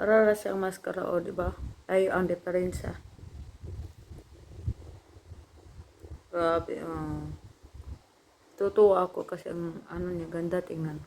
Para ra siyang maskara o, di ba? Tayo ang diferensya. Grabe, oh. Tutuwa ako kasi ang ano niya, ganda tingnan.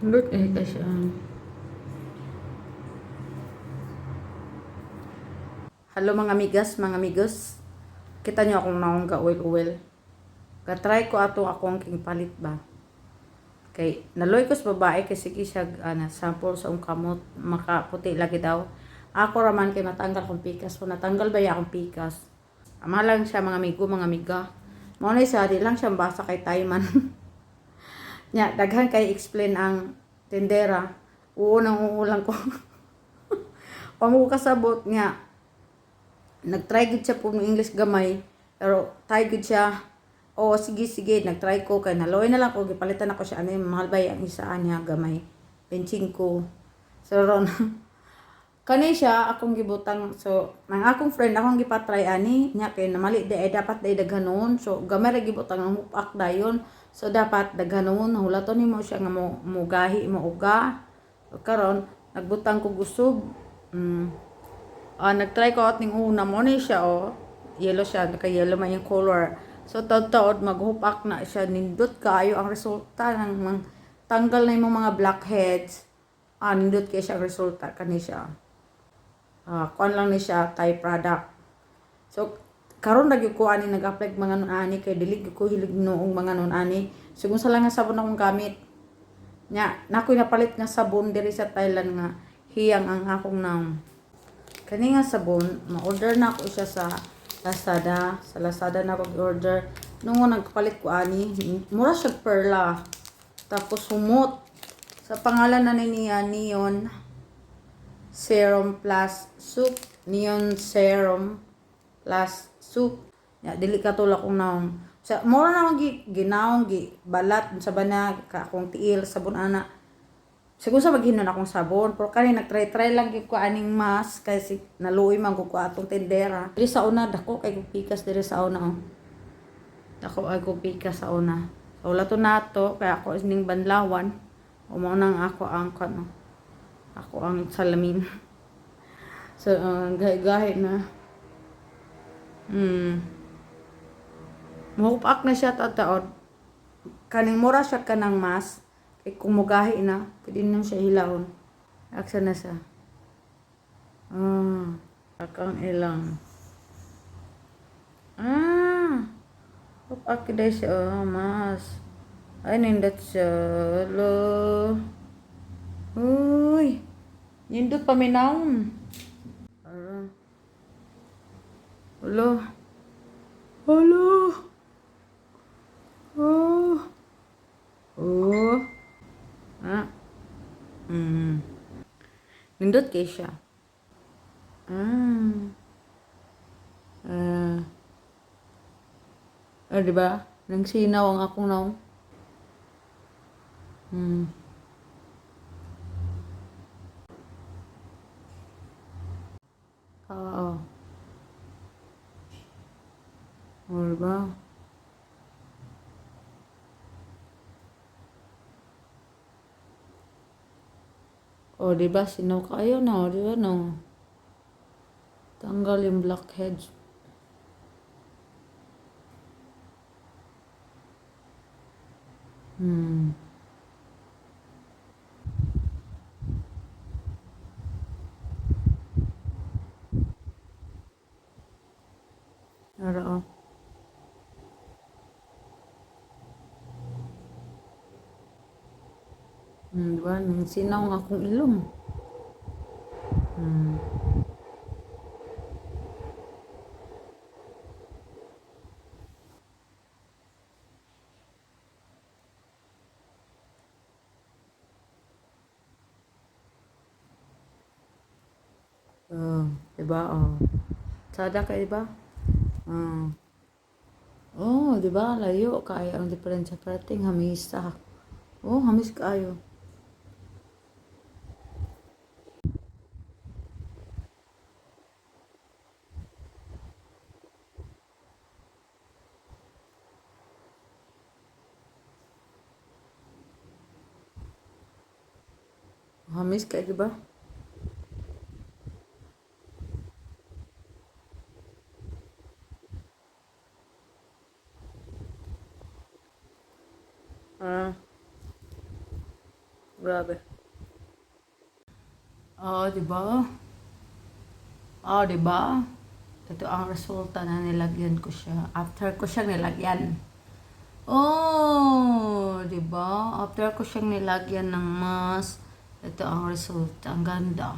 Look eh kasi um, Hello mga amigas, mga amigos. Kita niyo akong naongga oil-oil. Katry ko ato akong king palit ba. Kay naloy ko sa babae kasi siya ana sample sa akong kamot makaputi lagi daw. Ako raman kay matanggal kong pikas. Kung natanggal ba ya akong pikas. Ama lang siya mga amigo, mga amiga. Mao na siya, lang siya basa kay Taiman. Nya, daghan kay explain ang tendera. Oo nang uulang ko. Pamu kasabot nga. Nagtry gid siya po ng English gamay. Pero try gid siya. O sige sige, nagtry ko kay naloy na lang ko gipalitan ako siya ano mahal bay ang isaan niya gamay. Benching ko. So ron. Kani siya akong gibutang so nang akong friend akong gipatry ani nya kay namali di ay dapat day daghanon so gamay ra gibutang ang hupak dayon so dapat daghanon hulaton nimo siya nga mo mugahi mo uga karon nagbutang ko gusog mm. ah nagtry ko at ning una mo ni siya oh. Yellow siya naka yellow man yung color. So taod-taod maghupak na siya. Nindot kaayo ang resulta ng mang, tanggal na yung mga blackheads. Ah nindot kay siya resulta kani siya. Ah kuan lang ni siya Thai product. So karon lagi ko ani nag-apply mga nun ani kay dili gyud ko hilig noong mga nun ani so kung sa lang nga sabon akong gamit nya nakoy napalit nga sabon diri sa Thailand nga hiyang ang akong nam kani nga sabon ma-order na ako siya sa Lazada. Sa Lazada na ako order nung nagpalit ko ani mura siya perla. Tapos humot. Sa pangalan na ni niya Neon Serum Plus Soup. Neon Serum Plus Soup. Ya dili ka tulak kung naong. Sa mura na gi ginaong gi balat sa bana ka akong tiil sabon ana. Siguro sa maghinon akong sabon pero kani nagtry try lang gyud ko aning mas kasi naluoy man ko atong tendera diri sa una dako kay ko pikas sa una oh. dako ay ko sa una. Wala to nato kaya ako ning banlawan. Umo nang ako ang kano ako ang salamin. So uh, gahi-gahi na hmm Mahupak na siya tataod. Kaning mura siya kanang mas. Kay kumugahi na. Pwede na siya hilawon. Aksa na siya. Ah. Akang ilang. Ah. Hupak na siya. Oh, mas. Ay, nindot siya. Lo. Uy. Nindot paminawon. Ah. Ulo. Ulo. Oh. Oh. Ah. Mm. Nindot kay siya. Ah. Ah. Ah, di ba? Nang sinaw ang akong naw. Hmm. Oo. Oh, di ba? O, di ba? Sinaw kayo na, di ba, no? Tanggal yung blackheads. Hmm. Ara, oh. Hmm, di ba? Nang sinaw ang akong ilong. Hmm. Oh, Diba? Oh. Sada ka, diba? Ah. Oh, diba? Layo. Kaya ang diferensya parating. Hamisa. Oh, hamis kayo. Hamis ka, diba? Ah. Grabe. Oh, di ba? Oh, di ba? Ito ang resulta na nilagyan ko siya. After ko siyang nilagyan. Oh, di ba? After ko siyang nilagyan ng mask, ito ang resulta. Ang ganda.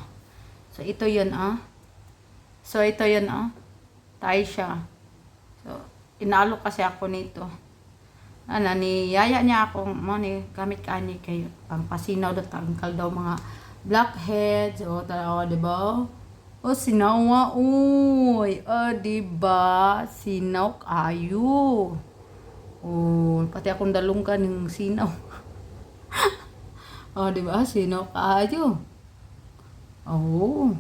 So, ito yan ah. So, ito yan ah. Tayo siya. So, inalo kasi ako nito ano ni yaya niya akong mo ni gamit ka ni kay pang pasinaw daw tangkal daw mga blackheads o tao di ba o sinawa uy o di ba sinaw kayo o pati akong dalunggan ng sinaw o di ba sinaw kayo oh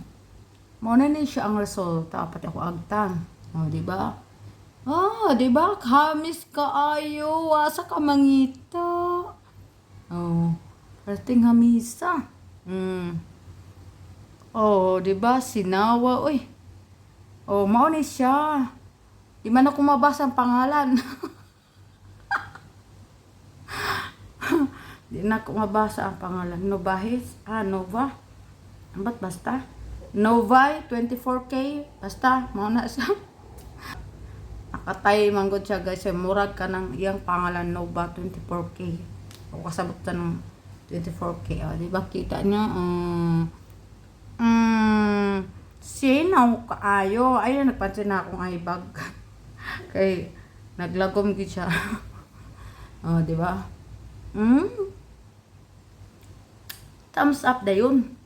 mo na ni siya ang resulta pati ako agtang o di ba Ah, di ba? Kamis ka ayo. Asa ka mangita. Oh, parating hamisa. Mm. Oh, di ba? Sinawa. Uy. Oh, mao ni siya. Di man ako mabasa ang pangalan. Di na ako mabasa ang pangalan. Novahis? Ah, Nova? Ba't basta? Novai, 24K. Basta, mao na siya. Nakatay manggod siya guys. Eh, Murag ka ng iyang pangalan Nova 24K. O kasabot ka ng 24K. O, di ba kita niya? Um, um, sinaw kaayo. Ayun, nagpansin na akong ibag. Kay, naglagom gid siya. o, di ba? Hmm? Thumbs up da yun.